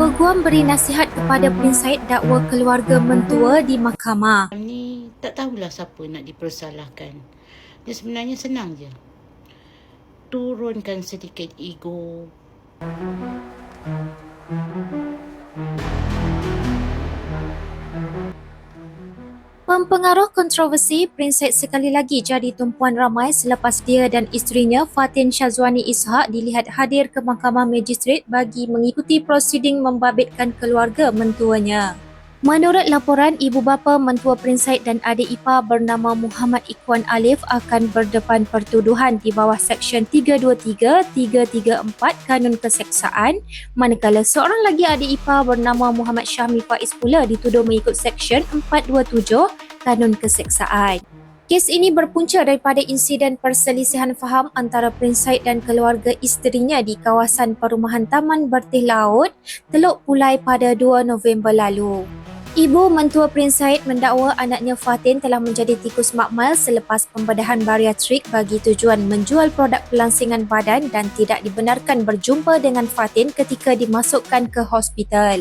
Peguam beri nasihat kepada Prince Said dakwa keluarga mentua di mahkamah. Ni tak tahulah siapa nak dipersalahkan. Dia sebenarnya senang je. Turunkan sedikit ego. Pempengaruh kontroversi, Prince Said sekali lagi jadi tumpuan ramai selepas dia dan isterinya Fatin Syazwani Ishak dilihat hadir ke Mahkamah Magistrate bagi mengikuti prosiding membabitkan keluarga mentuanya. Menurut laporan, ibu bapa mentua Prince Said dan adik ipar bernama Muhammad Ikwan Alif akan berdepan pertuduhan di bawah Seksyen 323, 334 Kanun Keseksaan manakala seorang lagi adik ipar bernama Muhammad Syahmi Faiz pula dituduh mengikut Seksyen 427 Kanun Keseksaan. Kes ini berpunca daripada insiden perselisihan faham antara Prince Said dan keluarga isterinya di kawasan perumahan Taman Bertih Laut, Teluk Pulai pada 2 November lalu. Ibu mentua Prince Said mendakwa anaknya Fatin telah menjadi tikus makmal selepas pembedahan bariatrik bagi tujuan menjual produk pelansingan badan dan tidak dibenarkan berjumpa dengan Fatin ketika dimasukkan ke hospital.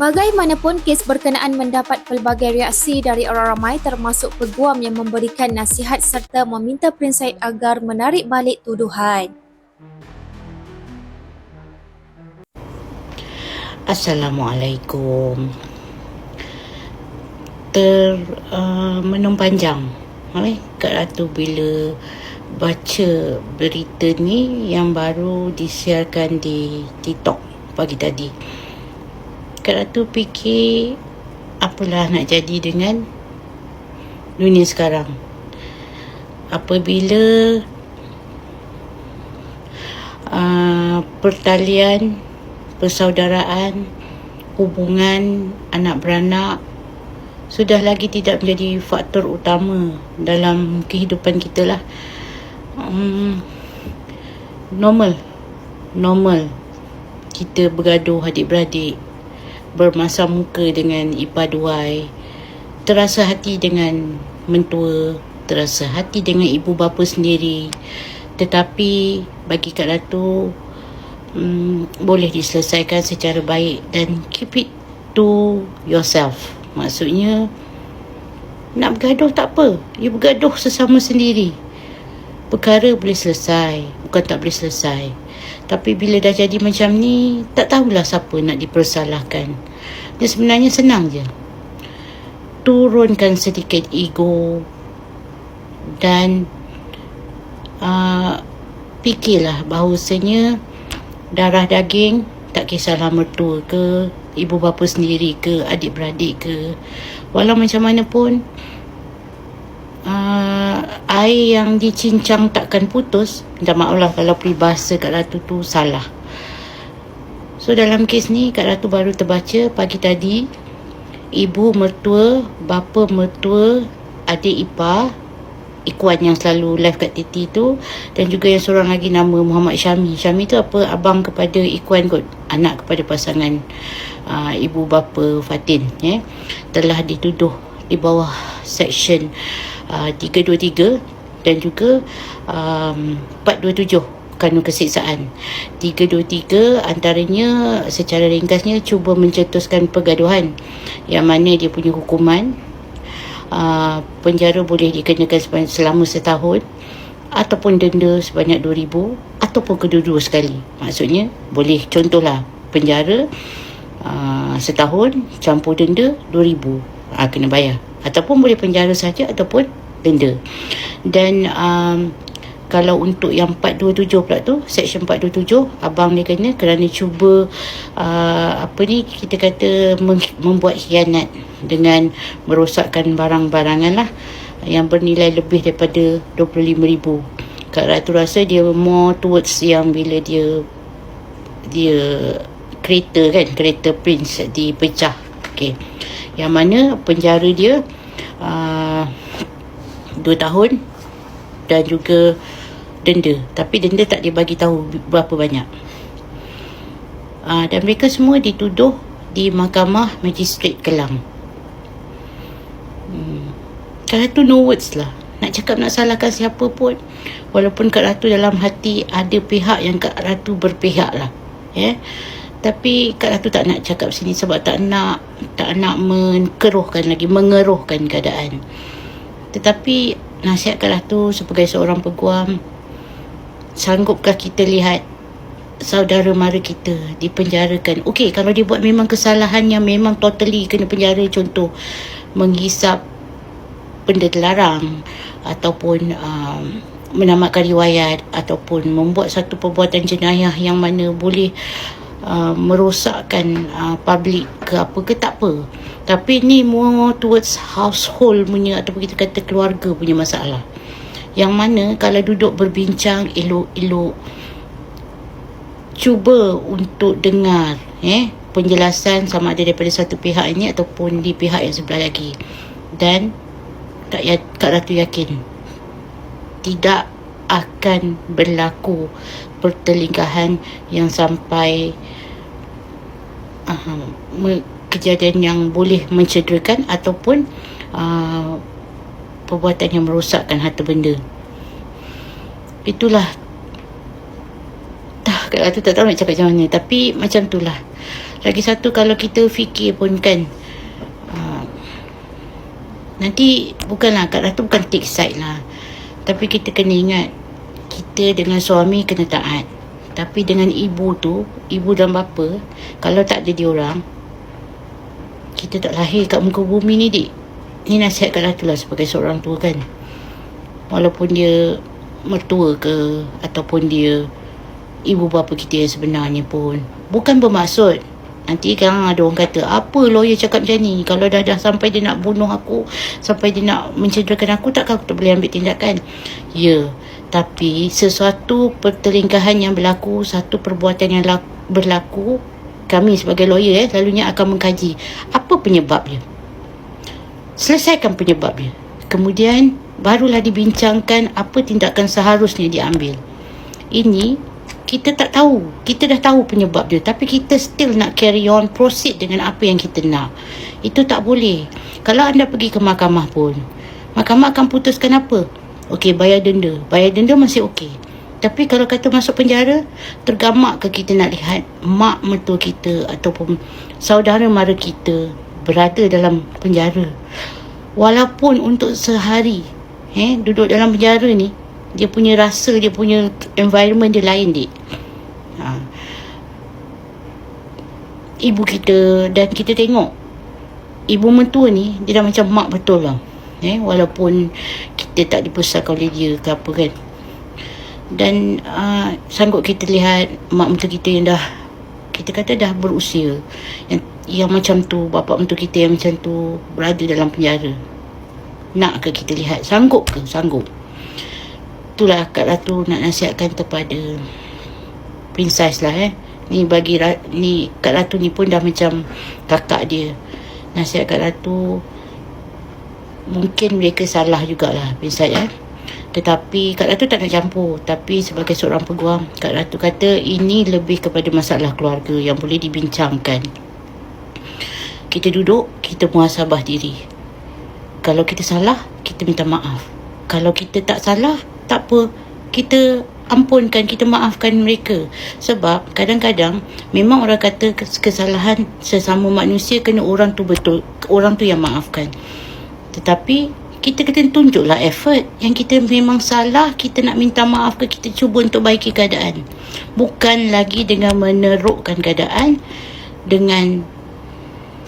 Bagaimanapun, kes berkenaan mendapat pelbagai reaksi dari orang ramai termasuk peguam yang memberikan nasihat serta meminta Prince Said agar menarik balik tuduhan. Assalamualaikum. Ter uh, menung panjang. Okay? Kak Ratu bila baca berita ni yang baru disiarkan di TikTok pagi tadi. Kak Ratu fikir apalah nak jadi dengan dunia sekarang. Apabila uh, pertalian persaudaraan, hubungan anak beranak sudah lagi tidak menjadi faktor utama dalam kehidupan kita lah. Um, normal, normal kita bergaduh adik-beradik, bermasa muka dengan ipar duai, terasa hati dengan mentua, terasa hati dengan ibu bapa sendiri. Tetapi bagi Kak Ratu, mm, boleh diselesaikan secara baik dan keep it to yourself. Maksudnya nak bergaduh tak apa. You bergaduh sesama sendiri. Perkara boleh selesai, bukan tak boleh selesai. Tapi bila dah jadi macam ni, tak tahulah siapa nak dipersalahkan. Dia sebenarnya senang je. Turunkan sedikit ego dan uh, fikirlah bahawasanya darah daging tak kisahlah mertua ke ibu bapa sendiri ke adik-beradik ke. Walau macam mana pun uh, air yang dicincang takkan putus. Minta maaf lah kalau peribahasa Kak Ratu tu salah. So dalam kes ni Kak Ratu baru terbaca pagi tadi ibu mertua bapa mertua adik ipar Ikuan yang selalu live kat TT tu dan juga yang seorang lagi nama Muhammad Syami. Syami tu apa abang kepada Ikuan kot, anak kepada pasangan uh, ibu bapa Fatin. Eh. Telah dituduh di bawah section uh, 323 dan juga um, 427 kanun kesiksaan 323 antaranya secara ringkasnya cuba mencetuskan pergaduhan yang mana dia punya hukuman uh, penjara boleh dikenakan selama setahun ataupun denda sebanyak 2000 ataupun kedua-dua sekali. Maksudnya boleh contohlah penjara uh, setahun campur denda 2000 uh, kena bayar. Ataupun boleh penjara saja ataupun denda. Dan um, kalau untuk yang 427 pula tu section 427 abang dia kena kerana cuba uh, apa ni kita kata membuat khianat dengan merosakkan barang-barangan lah. Yang bernilai lebih daripada 25,000 Kak Ratu rasa dia more towards yang bila dia dia kereta kan kereta prince dipecah okay. yang mana penjara dia uh, 2 tahun dan juga denda. Tapi denda tak dibagi tahu berapa banyak. Uh, dan mereka semua dituduh di mahkamah magistrate Kelang Ratu no words lah nak cakap nak salahkan siapa pun walaupun Kak Ratu dalam hati ada pihak yang Kak Ratu berpihak lah yeah? Tapi Kak Ratu tak nak cakap sini sebab tak nak tak nak mengeruhkan lagi, mengeruhkan keadaan. Tetapi nasihat Kak Ratu sebagai seorang peguam, sanggupkah kita lihat saudara mara kita dipenjarakan. Okey, kalau dia buat memang kesalahan yang memang totally kena penjara contoh menghisap benda terlarang ataupun um, menamatkan riwayat ataupun membuat satu perbuatan jenayah yang mana boleh uh, merosakkan uh, public ke apa ke tak apa. Tapi ni more towards household punya ataupun kita kata keluarga punya masalah. Yang mana kalau duduk berbincang elok-elok cuba untuk dengar eh penjelasan sama ada daripada satu pihak ini ataupun di pihak yang sebelah lagi. Dan Kak, ya, Kak Ratu yakin tidak akan berlaku pertelingkahan yang sampai uh, kejadian yang boleh mencederakan ataupun uh, perbuatan yang merosakkan harta benda. Itulah Kak Ratu tak tahu nak cakap macam mana tapi macam itulah. Lagi satu kalau kita fikir pun kan Nanti bukanlah Kak Ratu bukan take side lah. Tapi kita kena ingat kita dengan suami kena taat. Tapi dengan ibu tu, ibu dan bapa, kalau tak ada diorang, kita tak lahir kat muka bumi ni, dik. Ni nasihat Kak Ratu lah sebagai seorang tua kan. Walaupun dia mertua ke, ataupun dia ibu bapa kita yang sebenarnya pun. Bukan bermaksud Nanti kan ada orang kata Apa lawyer cakap macam ni? Kalau dah dah sampai dia nak bunuh aku Sampai dia nak mencederakan aku Takkan aku tak boleh ambil tindakan? Ya. Tapi sesuatu pertelingkahan yang berlaku Satu perbuatan yang berlaku Kami sebagai lawyer eh Selalunya akan mengkaji Apa penyebabnya Selesaikan penyebabnya Kemudian Barulah dibincangkan Apa tindakan seharusnya diambil. Ini kita tak tahu. Kita dah tahu penyebab dia. Tapi kita still nak carry on, proceed dengan apa yang kita nak. Itu tak boleh. Kalau anda pergi ke mahkamah pun, mahkamah akan putuskan apa? Okey, bayar denda. Bayar denda masih okey. Tapi kalau kata masuk penjara, tergamak ke kita nak lihat mak mertua kita ataupun saudara mara kita berada dalam penjara. Walaupun untuk sehari, eh, duduk dalam penjara ni, dia punya rasa dia punya environment dia lain dik. Ha. ibu kita dan kita tengok ibu mentua ni dia dah macam mak betul lah. Eh walaupun kita tak dibesarkan oleh dia ke apa kan. Dan uh, sanggup kita lihat mak mentua kita yang dah kita kata dah berusia yang yang macam tu bapa mentua kita yang macam tu berada dalam penjara. Nak ke kita lihat? Sanggup ke? Sanggup itulah Kak Ratu nak nasihatkan kepada princess lah eh. Ni bagi ni Kak Ratu ni pun dah macam kakak dia. Nasihat Kak Ratu mungkin mereka salah jugalah princess eh. Tetapi Kak Ratu tak nak campur Tapi sebagai seorang peguam Kak Ratu kata ini lebih kepada masalah keluarga Yang boleh dibincangkan Kita duduk Kita muasabah diri Kalau kita salah Kita minta maaf Kalau kita tak salah tak apa kita ampunkan kita maafkan mereka. Sebab kadang-kadang memang orang kata kesalahan sesama manusia kena orang tu betul orang tu yang maafkan. Tetapi kita kena tunjuklah effort. Yang kita memang salah kita nak minta maaf ke kita cuba untuk baiki keadaan. Bukan lagi dengan menerukkan keadaan dengan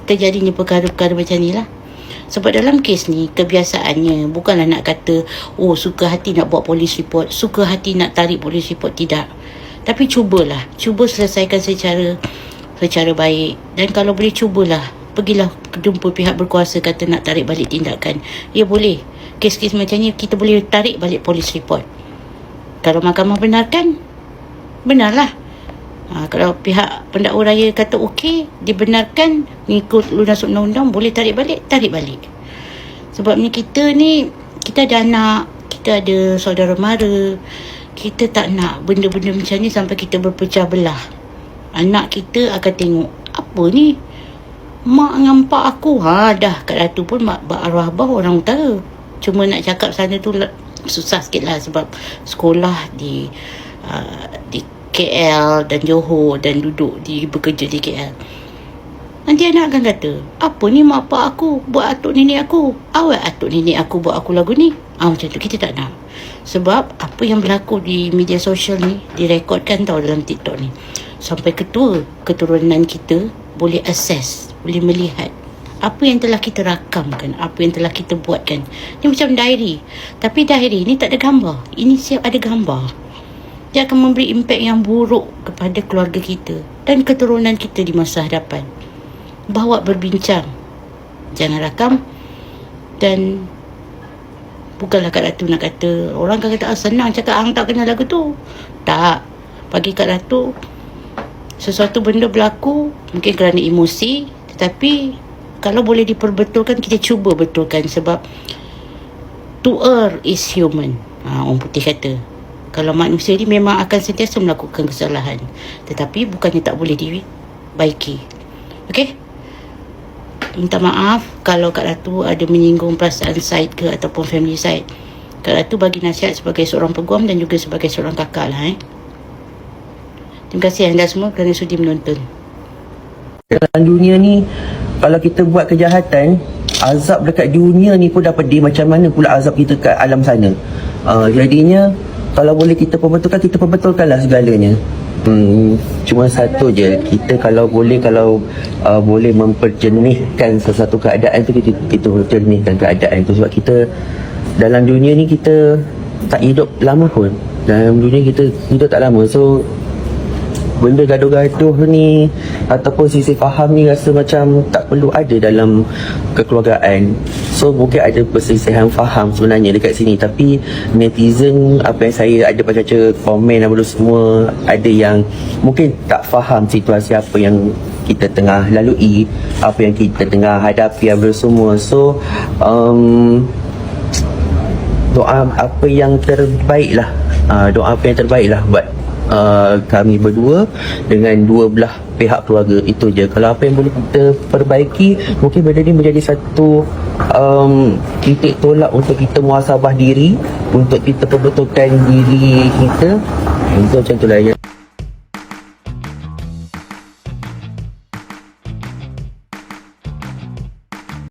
terjadinya perkara-perkara macam ni lah sebab dalam kes ni kebiasaannya bukanlah nak kata oh suka hati nak buat polis report, suka hati nak tarik polis report tidak. Tapi cubalah, cuba selesaikan secara secara baik dan kalau boleh cubalah pergilah jumpa pihak berkuasa kata nak tarik balik tindakan. Ya boleh. Kes-kes macam ni kita boleh tarik balik polis report. Kalau mahkamah benarkan, benarlah. Ha, kalau pihak pendakwa raya kata okey, dibenarkan mengikut lunas undang-undang, boleh tarik balik, tarik balik. Sebab ni kita ni, kita ada anak, kita ada saudara mara, kita tak nak benda-benda macam ni sampai kita berpecah belah. Anak kita akan tengok, apa ni? Mak ngampak aku. Ha, dah kat Ratu pun mak arwah abah orang utara. Cuma nak cakap sana tu susah sikit lah sebab sekolah di uh, di KL dan Johor dan duduk di bekerja di KL. Nanti anak akan kata, apa ni mak pak aku buat atuk nenek aku? Awak atuk nenek aku buat aku lagu ni? Ah macam tu kita tak nak. Sebab apa yang berlaku di media sosial ni direkodkan tau dalam TikTok ni. Sampai ketua keturunan kita boleh access, boleh melihat apa yang telah kita rakamkan, apa yang telah kita buatkan. Ni macam diary. Tapi diary ni tak ada gambar. Ini siap ada gambar. Dia akan memberi impak yang buruk kepada keluarga kita dan keturunan kita di masa hadapan. Bawa berbincang. Jangan rakam dan bukanlah Kak Ratu nak kata orang akan kata ah, senang cakap Ang tak kenal lagu tu. Tak. Bagi Kak Ratu sesuatu benda berlaku mungkin kerana emosi tetapi kalau boleh diperbetulkan kita cuba betulkan sebab to err is human ha, orang putih kata kalau manusia ni memang akan sentiasa melakukan kesalahan. Tetapi bukannya tak boleh dibaiki. Okey? Minta maaf kalau Kak Ratu ada menyinggung perasaan Syed ke ataupun family Syed Kak Ratu bagi nasihat sebagai seorang peguam dan juga sebagai seorang kakak lah eh. Terima kasih anda semua kerana sudi menonton. dalam dunia ni kalau kita buat kejahatan azab dekat dunia ni pun dapat dia macam mana pula azab kita kat alam sana? Uh, jadinya kalau boleh kita perbetulkan kita perbetulkanlah segalanya. Hmm, cuma satu je. Kita kalau boleh kalau uh, boleh memperjernihkan sesuatu keadaan tu kita kita jernihkan keadaan tu. Sebab kita dalam dunia ni kita tak hidup lama pun. Dalam dunia kita hidup tak lama. So benda gaduh-gaduh ni ataupun sisi faham ni rasa macam tak perlu ada dalam kekeluargaan. So mungkin ada persisihan faham sebenarnya dekat sini. Tapi netizen apa yang saya ada baca-baca komen apa semua ada yang mungkin tak faham situasi apa yang kita tengah lalui apa yang kita tengah hadapi apa semua. So um, doa apa yang terbaik lah uh, doa apa yang terbaik lah buat uh, kami berdua dengan dua belah pihak keluarga. Itu je. Kalau apa yang boleh kita perbaiki mungkin benda ni menjadi satu um, titik tolak untuk kita muasabah diri untuk kita perbetulkan diri kita. Itu macam tu lah ya